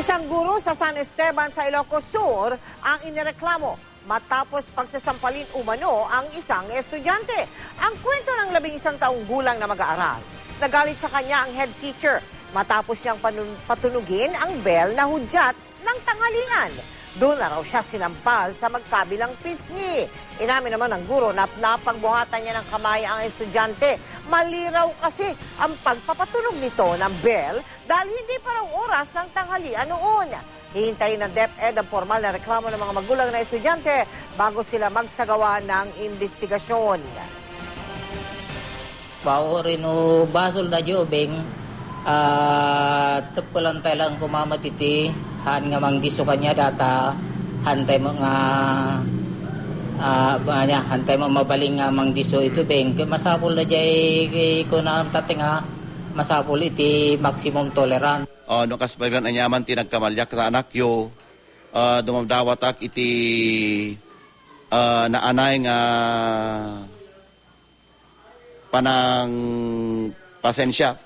Isang guro sa San Esteban sa Ilocos Sur ang inireklamo matapos pagsasampalin umano ang isang estudyante. Ang kwento ng labing isang taong gulang na mag-aaral. Nagalit sa kanya ang head teacher matapos panun- patunugin ang bell na hudyat ng tanghalian. Doon na raw siya sinampal sa magkabilang pisngi. Inamin naman ng guro na napagbuhatan niya ng kamay ang estudyante. Mali raw kasi ang pagpapatunog nito ng bell dahil hindi pa oras ng tanghalian noon. Hihintayin ng DepEd ang formal na reklamo ng mga magulang na estudyante bago sila magsagawa ng investigasyon. Pao rin o basol na jobeng at tepelan lang kumamat iti han nga mang diso kanya data. Hantay mga ah uh, hantay mo mabaling nga mang diso ito beng. Masapol na jay ko na tatinga masapol iti maximum tolerance uh, no kas pagran anyaman ti nagkamalyak sa anak yo. Uh, dumadawatak iti uh, naanay nga panang pasensya